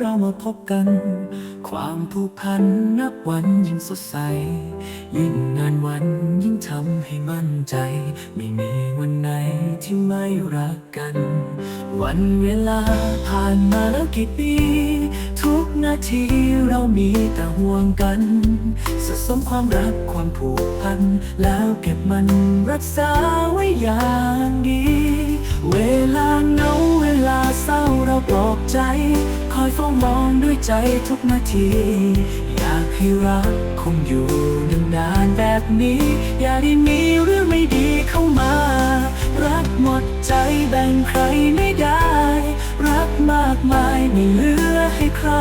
เรามาพบกัน ความผูกพันนับวันยิ่งสดใส ยิ่งนานวันยิ่งทำให้มั่นใจ ไม่มีวันไหนที่ไม่รักกัน วันเวลาผ่านมาแล้วกี่ปี ทุกนาทีเรามีแต่ห่วงกันสะสมความรักความผูกพัน แล้วเก็บมันรักษาไว้อย่างดี เวลาเหงาเวลาเศร้าเราปลอบใจ อยเฝ้ามองด้วยใจทุกนาที อยากให้รักคงอยู่นานๆแบบนี้ อย่าได้มีเรื่องไม่ดีเข้ามา รักหมดใจแบ่งใครไม่ได้ รักมากมายไม่เหลือให้ใคร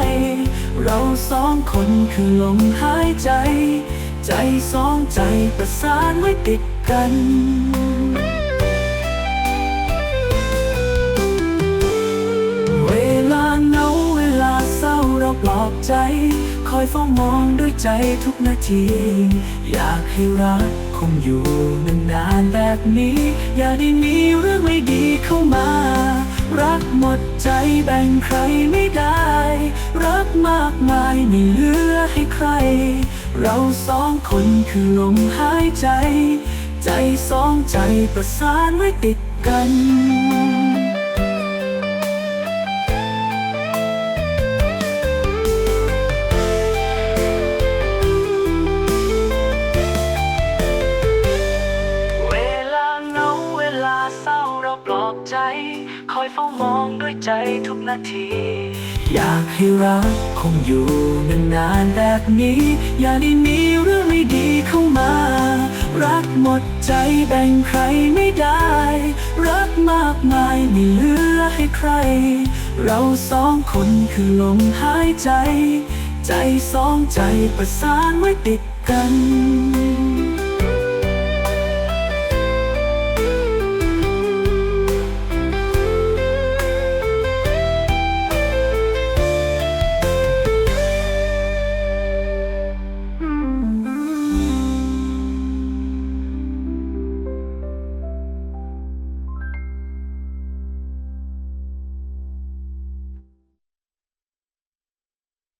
เราสองคนคือลมหายใจ ใจสองใจประสานไว้ติดกัน ปลอบใจ คอยเฝ้ามองด้วยใจทุกนาที อยากให้รักคงอยู่นานๆแบบนี้ อย่าได้มีเรื่องไม่ดีเข้ามา รักหมดใจแบ่งใครไม่ได้ รักมากมายไม่เหลือให้ใคร เราสองคนคือลมหายใจ ใจสองใจประสานไว้ติดกัน อบใจ คอยเฝ้ามองด้วยใจทุกนาที อยากให้รักคงอยู่นานๆแบบนี้ อย่าได้มีเรื่องไม่ดีเข้ามา รักหมดใจแบ่งใครไม่ได้ รักมากมายไม่เหลือให้ใคร เราสองคนคือลมหายใจ ใจสองใจประสานไว้ติดกัน